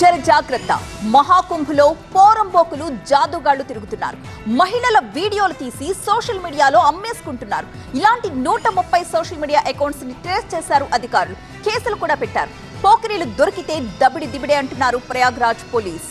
జర జాగ్రత్త. మహాకుంభలో పోరంబోకులు జాదుగాళ్ళు తిరుగుతున్నారు. మహిళల వీడియోలు తీసి సోషల్ మీడియాలో అమ్మేసుకుంటున్నారు. ఇలాంటి నూట ముప్పై సోషల్ మీడియా అకౌంట్స్ని ట్రేస్ చేశారు అధికారులు. కేసులు కూడా పెట్టారు. పోకిరీలు దొరికితే దబిడి దిబిడే అంటున్నారు ప్రయాగ్రాజ్ పోలీస్.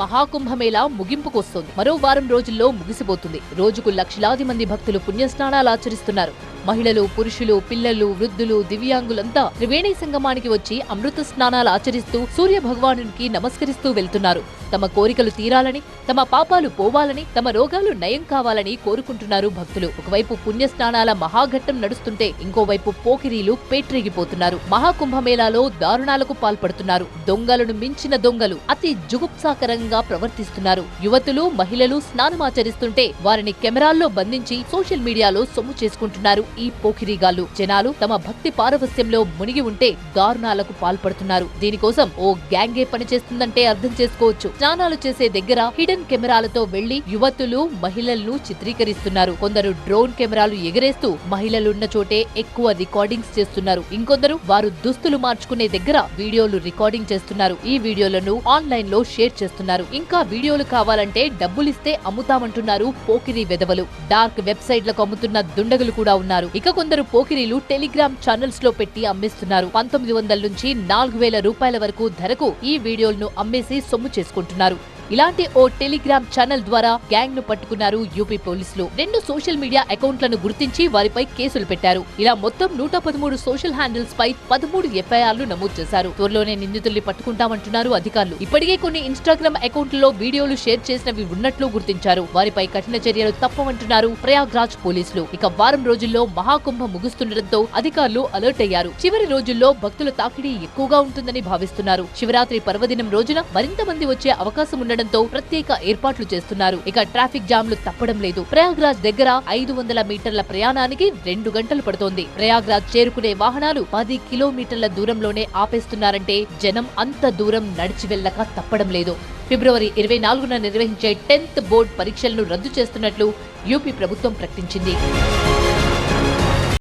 మహాకుంభమేళా ముగింపుకొస్తోంది మరో వారం రోజుల్లో ముగిసిపోతుంది. రోజుకు లక్షలాది మంది భక్తులు పుణ్యస్నానాలు ఆచరిస్తున్నారు. మహిళలు పురుషులు పిల్లలు వృద్ధులు దివ్యాంగులంతా త్రివేణి సంగమానికి వచ్చి అమృత స్నానాలు ఆచరిస్తూ సూర్య భగవానునికి నమస్కరిస్తూ వెళ్తున్నారు. తమ కోరికలు తీరాలని తమ పాపాలు పోవాలని తమ రోగాలు నయం కావాలని కోరుకుంటున్నారు భక్తులు. ఒకవైపు పుణ్య స్నానాల మహాఘట్టం నడుస్తుంటే ఇంకోవైపు పోకిరీలు పేట్రేగిపోతున్నారు. మహాకుంభమేళాలో దారుణాలకు పాల్పడుతున్నారు. దొంగలను మించిన దొంగలు అతి జుగుప్సాకరంగా ప్రవర్తిస్తున్నారు. యువతులు మహిళలు స్నానమాచరిస్తుంటే వారిని కెమెరాల్లో బంధించి సోషల్ మీడియాలో సొమ్ము చేసుకుంటున్నారు ఈ పోకిరీగాళ్ళు జనాలు తమ భక్తి పారవస్యంలో మునిగి ఉంటే దారుణాలకు పాల్పడుతున్నారు. దీనికోసం ఓ గ్యాంగే పనిచేస్తుందంటే అర్థం చేసుకోవచ్చు. స్నానాలు చేసే దగ్గర హిడెన్ కెమెరాలతో వెళ్ళి యువతులు మహిళలను చిత్రీకరిస్తున్నారు. కొందరు డ్రోన్ కెమెరాలు ఎగరేస్తూ మహిళలున్న చోటే ఎక్కువ రికార్డింగ్స్ చేస్తున్నారు. ఇంకొందరు వారు దుస్తులు మార్చుకునే దగ్గర వీడియోలు రికార్డింగ్ చేస్తున్నారు. ఈ వీడియోలను ఆన్లైన్లో షేర్ చేస్తున్నారు. ఇంకా వీడియోలు కావాలంటే డబ్బులిస్తే అమ్ముతామంటున్నారు పోకిరి వెదవలు డార్క్ వెబ్సైట్లకు అమ్ముతున్న దుండగులు కూడా ఉన్నారు. ఇక కొందరు పోకిరీలు టెలిగ్రామ్ ఛానల్స్లో పెట్టి అమ్మేస్తున్నారు. పంతొమ్మిది వందల నుంచి నాలుగు వేల రూపాయల వరకు ధరకు ఈ వీడియోలను అమ్మేసి సొమ్ము చేసుకుంటారు చేసుకుంటున్నారు ఇలాంటి ఓ టెలిగ్రామ్ ఛానల్ ద్వారా గ్యాంగ్ను పట్టుకున్నారు యూపీ పోలీసులు. రెండు సోషల్ మీడియా అకౌంట్లను గుర్తించి వారిపై కేసులు పెట్టారు. ఇలా మొత్తం నూట పదమూడు సోషల్ హ్యాండిల్స్ పై పదమూడు ఎఫ్ఐఆర్లు నమోదు చేశారు. త్వరలోనే నిందితుల్ని పట్టుకుంటామంటున్నారు అధికారులు. ఇప్పటికే కొన్ని ఇన్స్టాగ్రామ్ అకౌంట్లలో వీడియోలు షేర్ చేసినవి ఉన్నట్లు గుర్తించారు. వారిపై కఠిన చర్యలు తప్పవంటున్నారు ప్రయాగ్రాజ్ పోలీసులు. ఇక వారం రోజుల్లో మహాకుంభ ముగుస్తుండటంతో అధికారులు అలర్ట్ అయ్యారు. చివరి రోజుల్లో భక్తుల తాకిడి ఎక్కువగా ఉంటుందని భావిస్తున్నారు. శివరాత్రి పర్వదినం రోజున మరింత మంది వచ్చే అవకాశం ఉండడంతో ప్రత్యేక ఏర్పాట్లు చేస్తున్నారు. ఇక ట్రాఫిక్ జామ్లు తప్పడం లేదు. ప్రయాగ్రాజ్ దగ్గర ఐదు వందల మీటర్ల ప్రయాణానికి రెండు గంటలు పడుతోంది. ప్రయాగ్రాజ్ చేరుకునే వాహనాలు పది కిలోమీటర్ల దూరంలోనే ఆపేస్తున్నారంటే జనం అంత దూరం నడిచి వెళ్ళక తప్పడం లేదు. ఫిబ్రవరి ఇరవై నాలుగున నిర్వహించే టెన్త్ బోర్డ్ పరీక్షలను రద్దు చేస్తున్నట్లు యూపీ ప్రభుత్వం ప్రకటించింది.